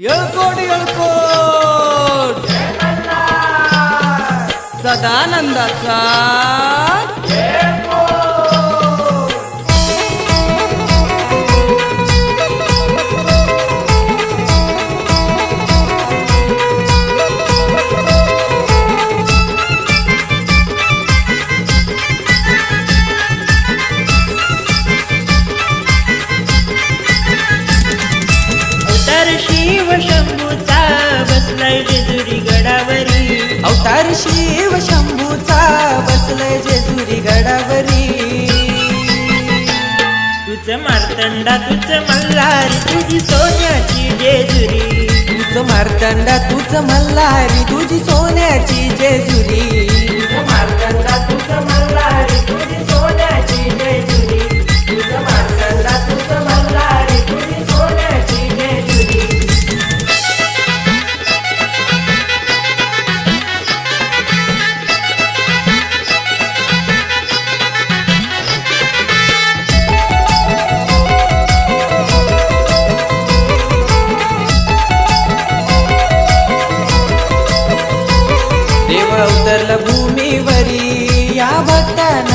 येळकोट येळकोट सदानंदाचा गडावरी. अवतार शिव शंभूचा बसलय जेजुरी गडावरी. तुझ मारतंडा तुझ मल्हारी तुझी सोन्याची जेजुरी. तुझ मार्तंडा तुझ मल्हारी तुझी सोन्याची जेजुरी. देव अवतरला भूमीवरी या भक्ताना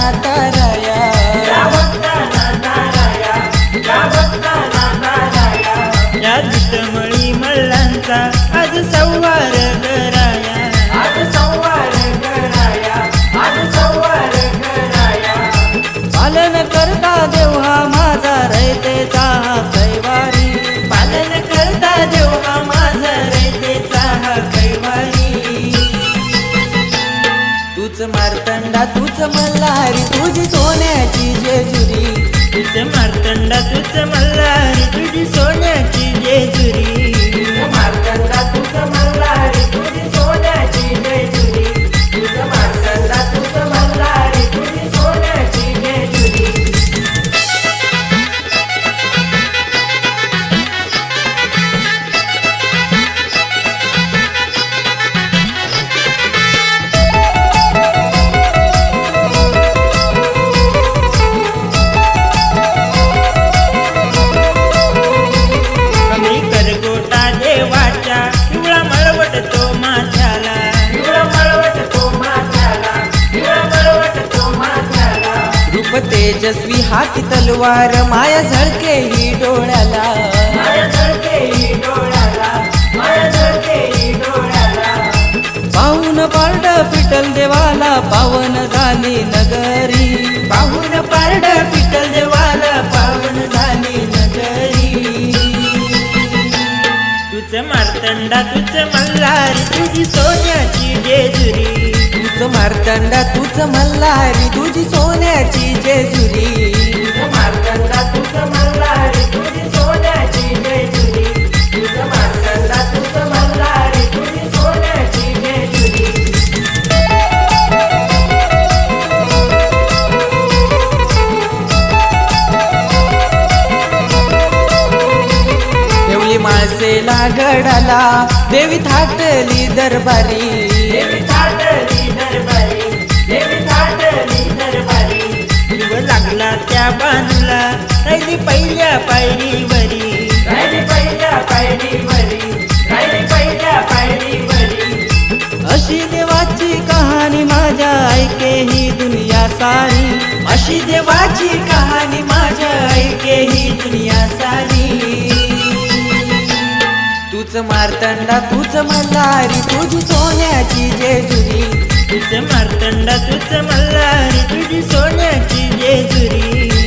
मारतंडा तूच मल्हारी तुझी सोन्याची जेजुरी. तुझ मारतंडा तुझ मल्हारी तुझी सोन्याची जेजुरी. तेजस्वी हाती तलवार माया झळके ही डोळ्याला ही ही पाहून पारड पिटल देवाला पावन झाली नगरी. पाहून पारड पिटल देवाला पावन झाली नगरी. तुझ मारतंडा तुझ मल्हारी तुझी सोन्याची जेजुरी. तुझ मार्तंडा तुझ मल्हारी तुझी सोन्याची जेजुरी. तुझ मारतंडा तुझ मल्हारी तुझी सोन्याची जेजुरी. तुझ मारतंडा तुझ मल्हारी तुझी सोन्याची जेजुरी. ठेवली माळसेला गडाला देवी थाटली दरबारी. पहिल्या पायरीवरी राहिली अशी देवाची कहाणी माझ्या ऐके ही दुनिया सारी. अशी देवाची कहाणी माझ्या ऐके ही दुनिया सारी. तूच मारतंडा तूच मल्लारी तुझी सोन्याची जेजुरी. तूच मारतंडा तूच मल्लारी तुझी सोन्याची जेजुरी.